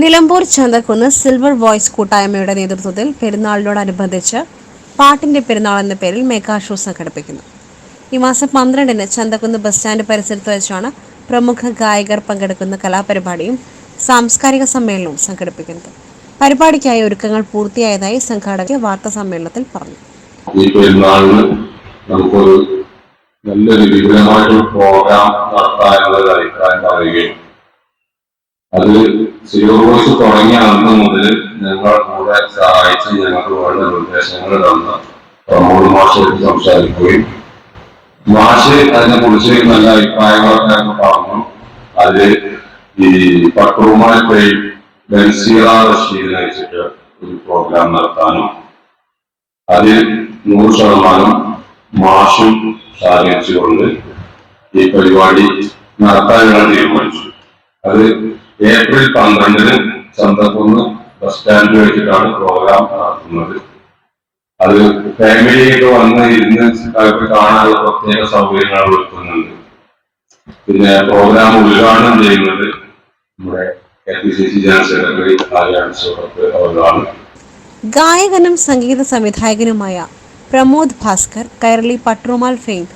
Nilambur Chanthakkunnu silver voice കൂട്ടായ്മയുടെ നേതൃത്വത്തിൽ പെരുന്നാളിനോടനുബന്ധിച്ച് പാട്ടിന്റെ പെരുന്നാൾ എന്ന പേരിൽ മെഗാ ഷോ സംഘടിപ്പിക്കുന്നു. ഈ മാസം പന്ത്രണ്ടിന് ചന്തക്കുന്ന് ബസ് സ്റ്റാൻഡ് പരിസരത്ത് വെച്ചാണ് പ്രമുഖ ഗായകർ പങ്കെടുക്കുന്ന കലാപരിപാടിയും സാംസ്കാരിക സമ്മേളനവും സംഘടിപ്പിക്കുന്നത്. പരിപാടിക്കായി ഒരുക്കങ്ങൾ പൂർത്തിയായതായി സംഘാടകർ വാർത്താ സമ്മേളനത്തിൽ പറഞ്ഞു. ഈ നമുക്കൊരു നല്ലൊരു വിപുലമായിട്ടൊരു പ്രോഗ്രാം നടത്താനുള്ളൊരു അഭിപ്രായം പറയുകയും അത് സിയോസ് തുടങ്ങിയ അന്ന് മുതൽ ഞങ്ങൾ കൂടെ സഹായിച്ച് ഞങ്ങൾക്ക് വേണ്ട നിർദ്ദേശങ്ങൾ തന്ന. പ്രമോദ് മാഷായിട്ട് സംസാരിക്കുകയും മാഷ് അതിനെ കുറിച്ച് നല്ല അഭിപ്രായങ്ങളൊക്കെ പറഞ്ഞു. അത് ഈ പട്ടുമായി പോയി ബൻസീറ റഷീദിനെ വെച്ചിട്ട് ഒരു പ്രോഗ്രാം നടത്താനും അതിൽ നൂറ് ശതമാനം മാഷും സഹകരിച്ചുകൊണ്ട് ഈ പരിപാടി നടത്താൻ ഞങ്ങൾ തീരുമാനിച്ചു. അത് ഏപ്രിൽ പന്ത്രണ്ടിന് ചന്തക്കുന്ന് ബസ് സ്റ്റാൻഡിൽ വെച്ചിട്ടാണ് പ്രോഗ്രാം നടത്തുന്നത്. അത് ഫാമിലിയൊക്കെ വന്ന് ഇരുന്ന് അവർക്ക് കാണാനുള്ള പ്രത്യേക സൗകര്യങ്ങൾ ഒരുക്കുന്നുണ്ട്. പിന്നെ പ്രോഗ്രാം ഉദ്ഘാടനം ചെയ്യുന്നത് നമ്മുടെ K P C C general secretary ആര്യാണ് സുഹൃത്ത് അവരാണ്. ഗായകനും സംഗീത സംവിധായകനുമായ പ്രമോദ് ഭാസ്കർ കൈരളി പട്രുമാൽ ഫെയിം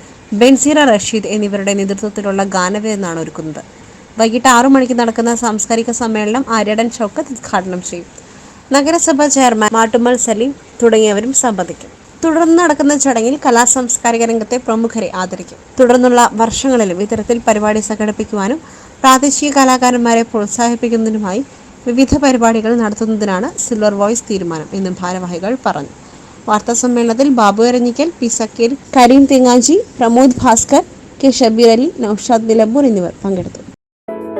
ബെൻസീറ റഷീദ് എന്നിവരുടെ നേതൃത്വത്തിലുള്ള ഗാനവേദനാണ് ഒരുക്കുന്നത്. വൈകിട്ട് ആറു മണിക്ക് നടക്കുന്ന സാംസ്കാരിക സമ്മേളനം ആര്യടൻ ചൗക്കത്ത് ഉദ്ഘാടനം ചെയ്യും. നഗരസഭാ ചെയർമാൻ മാട്ടുമൽ സലീം തുടങ്ങിയവരും സംബന്ധിക്കും. തുടർന്ന് നടക്കുന്ന ചടങ്ങിൽ കലാ സാംസ്കാരിക രംഗത്തെ പ്രമുഖരെ ആദരിക്കും. തുടർന്നുള്ള വർഷങ്ങളിലും ഇത്തരത്തിൽ പരിപാടി സംഘടിപ്പിക്കുവാനും പ്രാദേശിക കലാകാരന്മാരെ പ്രോത്സാഹിപ്പിക്കുന്നതിനുമായി വിവിധ പരിപാടികൾ നടത്തുന്നതിനാണ് സിൽവർ വോയിസ് തീരുമാനം എന്ന് ഭാരവാഹികൾ പറഞ്ഞു. വാർത്താ സമ്മേളനത്തിൽ ബാബു എരഞ്ഞിക്കൽ പി സക്കീർ കരീം തെങ്ങാഞ്ചി പ്രമോദ് ഭാസ്കർ കെ ഷബീർ അലി നൌഷാദ് നിലമ്പൂർ എന്നിവർ പങ്കെടുത്തു.